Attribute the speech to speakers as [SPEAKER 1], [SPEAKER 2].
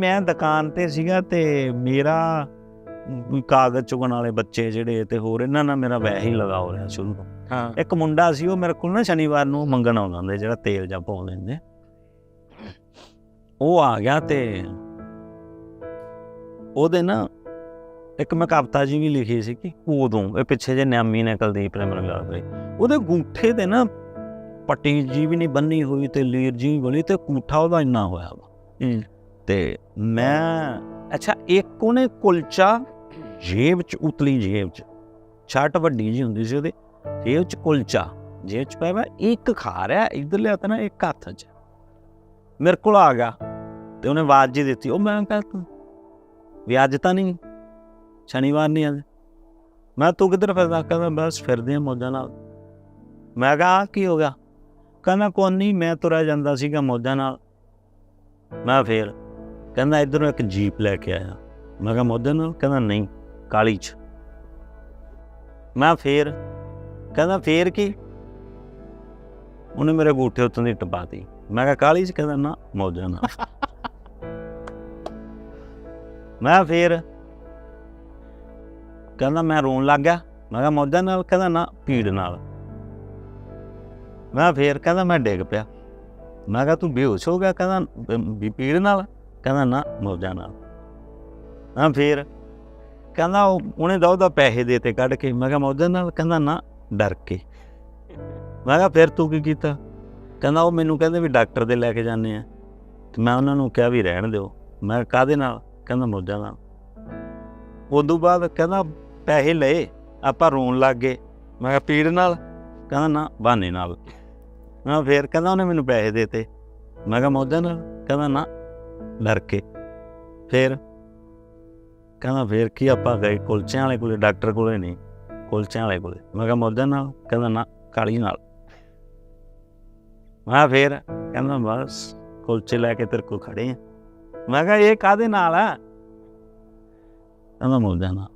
[SPEAKER 1] ਮੈਂ ਦੁਕਾਨ ਤੇ ਸੀਗਾ ਤੇ ਮੇਰਾ ਕੋਈ ਕਾਗਜ਼ ਚੁਗਣ ਵਾਲੇ ਬੱਚੇ ਜਿਹੜੇ ਤੇ ਹੋਰ ਇਹਨਾਂ ਨਾਲ ਮੇਰਾ ਵੈਸੇ ਹੀ ਲਗਾ ਹੋ ਰਿਹਾ ਸ਼ੁਰੂ ਤੋਂ।
[SPEAKER 2] ਹਾਂ।
[SPEAKER 1] ਇੱਕ ਮੁੰਡਾ ਸੀ ਉਹ ਮੇਰੇ ਕੋਲ ਨਾ ਸ਼ਨੀਵਾਰ ਨੂੰ ਮੰਗਣ ਆਉਂਦਾ ਹੁੰਦਾ ਜਿਹੜਾ ਤੇਲ ਜਾਂ ਪਾਉਂਦੇ ਹੁੰਦੇ ਉਹ ਆ ਗਿਆ ਤੇ ਉਹਦੇ ਨਾ ਇੱਕ ਮੈਂ ਕਵਿਤਾ ਜੀ ਵੀ ਲਿਖੀ ਸੀ ਕਿ ਉਦੋਂ ਇਹ ਪਿੱਛੇ ਜੇ ਨਿਆਮੀ ਨੇ ਕੁਲਦੀਪ ਨੇ ਮੈਨੂੰ ਯਾਦ ਕਰੀ। ਉਹਦੇ ਗੂਠੇ ਤੇ ਨਾ ਪੱਟੀ ਜੀ ਵੀ ਨਹੀਂ ਬੰਨੀ ਹੋਈ ਤੇ ਲੀਰ ਜੀ ਵੀ ਬਣੀ ਤੇ ਕੂਠਾ ਉਹਦਾ ਇੰਨਾ ਹੋਇਆ ਵਾ।
[SPEAKER 2] ਹੂੰ।
[SPEAKER 1] ਤੇ ਮੈਂ ਅੱਛਾ, ਇੱਕ ਉਹਨੇ ਕੁਲਚਾ ਜੇਬ ਚ, ਉਤਲੀ ਜੇਬ ਚ, ਛੱਟ ਵੱਡੀ ਜੀ ਹੁੰਦੀ ਸੀ ਉਹਦੇ, ਜੇਬ ਚ ਕੁਲਚਾ, ਜੇਬ ਚ ਪਿਆ ਵਾ ਇੱਕ ਖਾ ਰਿਹਾ, ਇੱਧਰ ਲਿਆ ਤਾਂ ਨਾ, ਇੱਕ ਹੱਥ ਚ। ਮੇਰੇ ਕੋਲ ਆ ਗਿਆ, ਤੇ ਉਹਨੇ ਆਵਾਜ਼ ਜੀ ਦਿੱਤੀ, ਉਹ ਮੈਂ ਕਿਹਾ, ਤੂੰ ਵੀ ਅੱਜ ਤਾਂ ਨਹੀਂ, ਸ਼ਨੀਵਾਰ ਨਹੀਂ ਅੱਜ। ਮੈਂ ਤੂੰ ਕਿੱਧਰ ਫਿਰਦਾ? ਕਹਿੰਦਾ ਬਸ ਫਿਰਦੇ ਆ ਮੌਜਾਂ ਨਾਲ। ਮੈਂ ਕਿਹਾ ਕੀ ਹੋ ਗਿਆ? ਕਹਿੰਦਾ, ਕੋਈ ਨਹੀਂ ਮੈਂ ਤੁਰਿਆ ਜਾਂਦਾ ਸੀਗਾ ਮੌਜਾਂ ਨਾਲ। ਮੈਂ ਫੇਰ? ਕਹਿੰਦਾ ਇਧਰੋਂ ਇੱਕ ਜੀਪ ਲੈ ਕੇ ਆਇਆ। ਮੈਂ ਕਿਹਾ ਮੌਜਾਂ ਨਾਲ? ਕਹਿੰਦਾ, ਨਹੀਂ, ਕਾਲੀ ਚ। ਮੈਂ ਫੇਰ? ਕਹਿੰਦਾ, ਫੇਰ ਕੀ? ਉਹਨੇ ਮੇਰੇ ਗੂਠੇ ਉੱਤੋਂ ਦੀ ਟਪਾਤੀ ਮੈਂ ਕਿਹਾ, ਕਾਲੀ ਚ? ਕਹਿੰਦਾ, ਨਾ ਮੌਜਾਂ ਨਾਲ। ਮੈਂ ਫੇਰ? ਕਹਿੰਦਾ, ਮੈਂ ਰੋਣ ਲੱਗ ਗਿਆ। ਮੈਂ ਕਿਹਾ ਮੌਜਾਂ ਨਾਲ? ਕਹਿੰਦਾ, ਨਾ, ਭੀੜ ਨਾਲ। ਮੈਂ ਫੇਰ? ਕਹਿੰਦਾ, ਮੈਂ ਡਿੱਗ ਪਿਆ। ਮੈਂ ਕਿਹਾ, ਤੂੰ ਬੇਹੋਸ਼ ਹੋ ਗਿਆ? ਕਹਿੰਦਾ, ਵੀ ਪੀੜ ਨਾਲ? ਕਹਿੰਦਾ ਨਾ ਮੌਜਾਂ ਨਾਲ ਮੈਂ ਫੇਰ ਕਹਿੰਦਾ ਉਹ ਉਹਨੇ ਦਾ ਉਹਦਾ ਪੈਸੇ ਦੇਤੇ ਕੱਢ ਕੇ ਮੈਂ ਕਿਹਾ ਮੌਜਾਂ ਨਾਲ ਕਹਿੰਦਾ ਨਾ ਡਰ ਕੇ। ਮੈਂ ਕਿਹਾ ਫਿਰ ਤੂੰ ਕੀ ਕੀਤਾ? ਕਹਿੰਦਾ ਉਹ ਮੈਨੂੰ ਕਹਿੰਦੇ ਵੀ ਡਾਕਟਰ ਦੇ ਲੈ ਕੇ ਜਾਂਦੇ ਆ। ਤੇ ਮੈਂ ਉਹਨਾਂ ਨੂੰ ਕਿਹਾ ਵੀ ਰਹਿਣ ਦਿਓ। ਮੈਂ ਕਿਹਾ, ਕਾਹਦੇ ਨਾਲ? ਕਹਿੰਦਾ ਮੌਜਾਂ ਨਾਲ ਉਦੋਂ ਬਾਅਦ ਕਹਿੰਦਾ ਪੈਸੇ ਲਏ ਆਪਾਂ ਰੋਣ ਲੱਗ ਗਏ। ਮੈਂ ਕਿਹਾ ਪੀੜ ਨਾਲ? ਕਹਿੰਦਾ ਨਾ ਬਹਾਨੇ ਨਾਲ। ਮੈਂ ਫੇਰ ਕਹਿੰਦਾ ਉਹਨੇ ਮੈਨੂੰ ਪੈਸੇ ਦੇਤੇ ਮੈਂ ਕਿਹਾ ਮੌਜਾਂ ਨਾਲ ਕਹਿੰਦਾ ਨਾ ਡਰ ਕੇ। ਫਿਰ ਕਹਿੰਦਾ, ਫੇਰ ਕੀ ਆਪਾਂ ਗਏ? ਕੁਲਚਿਆਂ ਵਾਲੇ ਕੋਲੇ, ਡਾਕਟਰ ਕੋਲੇ ਨਹੀਂ, ਕੁਲਚਿਆਂ ਵਾਲੇ ਕੋਲੇ। ਮੈਂ ਕਿਹਾ ਮੌਜਾਂ ਨਾਲ ਕਹਿੰਦਾ, ਨਾ, ਕਾਲੀ ਨਾਲ। ਮੈਂ ਫੇਰ ਕਹਿੰਦਾ, ਬਸ, ਕੁਲਚੇ ਲੈ ਕੇ ਤੇਰੇ ਕੋਲ ਖੜੇ ਆ। ਮੈਂ ਕਿਹਾ, ਇਹ ਕਾਦੇ ਨਾਲ ਆ? ਕਹਿੰਦਾ ਮੌਜਾਂ ਨਾਲ